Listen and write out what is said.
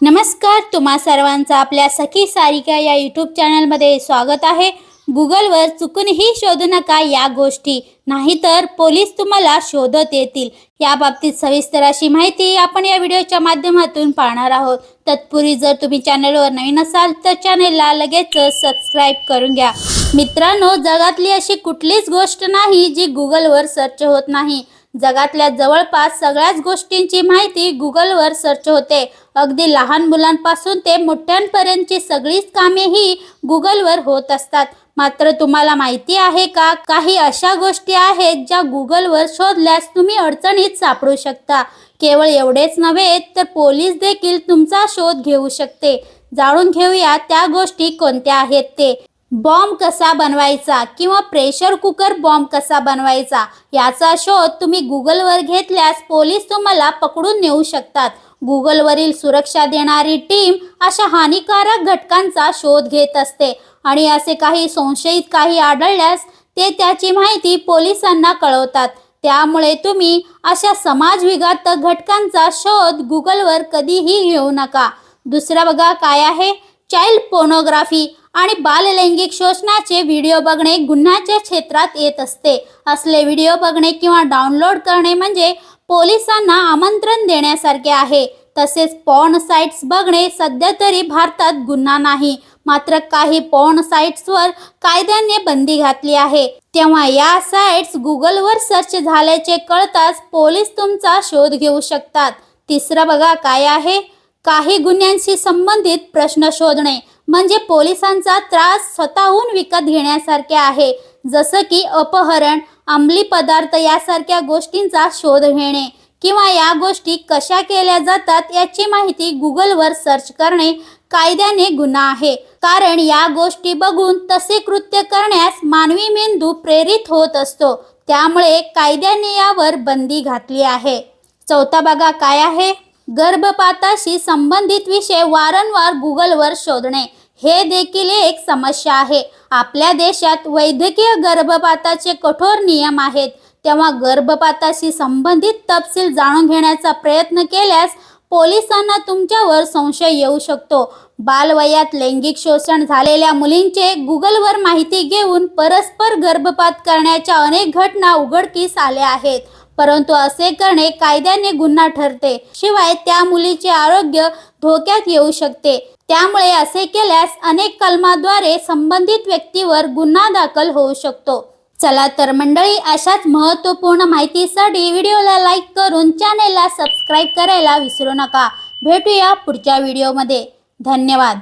नमस्कार तुम्हा सर्वांचं आपल्या सखी सारिका या यूट्यूब चॅनलमध्ये स्वागत आहे. गुगलवर चुकूनही शोधू नका या गोष्टी. नाहीतर पोलीस तुम्हाला शोधत येतील. या बाबतीत सविस्तर अशी माहिती आपण या व्हिडिओच्या माध्यमातून पाहणार आहोत. तत्पूर्वी जर तुम्ही चॅनलवर नवीन असाल तर चॅनलला लगेच सबस्क्राईब करून घ्या. मित्रांनो जगातली अशी कुठलीच गोष्ट नाही जी गुगलवर सर्च होत नाही. जगातल्या जवळपास सगळ्याच गोष्टींची माहिती गुगलवर सर्च होते. अगदी लहान मुलांपासून ते मोठ्यांपर्यंतची सगळीच कामे ही गुगलवर होत असतात. मात्र तुम्हाला माहिती आहे का? काही अशा गोष्टी आहेत ज्या गुगलवर शोधल्यास तुम्ही अडचणीत सापडू शकता. केवळ एवढेच नव्हे तर पोलीस देखील तुमचा शोध घेऊ शकते. जाणून घेऊया त्या गोष्टी कोणत्या आहेत ते. बॉम्ब कसा बनवायचा किंवा प्रेशर कुकर बॉम्ब कसा बनवायचा याचा शोध तुम्ही गुगलवर घेतल्यास पोलीस तुम्हाला पकडून नेऊ शकतात. गुगलवरील सुरक्षा देणारी टीम अशा हानिकारक घटकांचा शोध घेत असते आणि असे काही संशयित काही आढळल्यास ते त्याची माहिती पोलिसांना कळवतात. त्यामुळे तुम्ही अशा समाजविघातक घटकांचा शोध गुगलवर कधीही घेऊ नका. दुसरं बघा काय आहे? Child pornography. आणि बाललैंगिक शोषणाचे व्हिडिओ बघणे गुन्ह्याच्या क्षेत्रात येत असते. असले व्हिडिओ बघणे किंवा डाउनलोड करणे म्हणजे पोलिसांना आमंत्रण देण्यासारखे आहे. तसेच पॉर्न साइट्स बघणे सध्या तरी भारतात गुन्हा नाही. मात्र काही पॉर्न साइट्सवर कायद्याने बंदी घातली आहे. तेव्हा या साईट्स गुगलवर सर्च झाल्याचे कळताच पोलीस तुमचा शोध घेऊ शकतात. तिसरं बघा काय आहे? काही गुन्ह्यांशी संबंधित प्रश्न शोधणे. म्हणजे पोलिसांचा त्रास स्वतःहून विकत घेण्यासारखे आहे. जसं की अपहरण अंमली पदार्थ यासारख्या गोष्टींचा शोध घेणे किंवा या गोष्टी कशा केल्या जातात याची माहिती गुगलवर सर्च करणे कायद्याने गुन्हा आहे. कारण या गोष्टी बघून तसे कृत्य करण्यास मानवी मेंदू प्रेरित होत असतो. त्यामुळे कायद्याने यावर बंदी घातली आहे. चौथा बघा काय आहे? गर्भपाताशी संबंधित विषय वारंवार गुगलवर शोधणे. हे देखील एक समस्या आहे. आपल्या देशात वैद्यकीय गर्भपाताचे कठोर नियम आहेत. तेव्हा गर्भपाताशी संबंधित तपशील जाणून घेण्याचा प्रयत्न केल्यास पोलिसांना तुमच्यावर संशय येऊ शकतो. बालवयात लैंगिक शोषण झालेल्या मुलींचे गुगलवर माहिती घेऊन परस्पर गर्भपात करण्याच्या अनेक घटना उघडकीस आल्या आहेत. परंतु असे करणे कायद्याने गुन्हा ठरते. शिवाय त्या मुलीचे आरोग्य धोक्यात येऊ शकते. त्यामुळे असे केल्यास अनेक कलमाद्वारे संबंधित व्यक्तीवर गुन्हा दाखल होऊ शकतो. चला तर मंडळी अशाच महत्त्वपूर्ण माहितीसाठी व्हिडिओला लाईक करून चॅनेलला सबस्क्राईब करायला विसरू नका. भेटूया पुढच्या व्हिडिओमध्ये. धन्यवाद.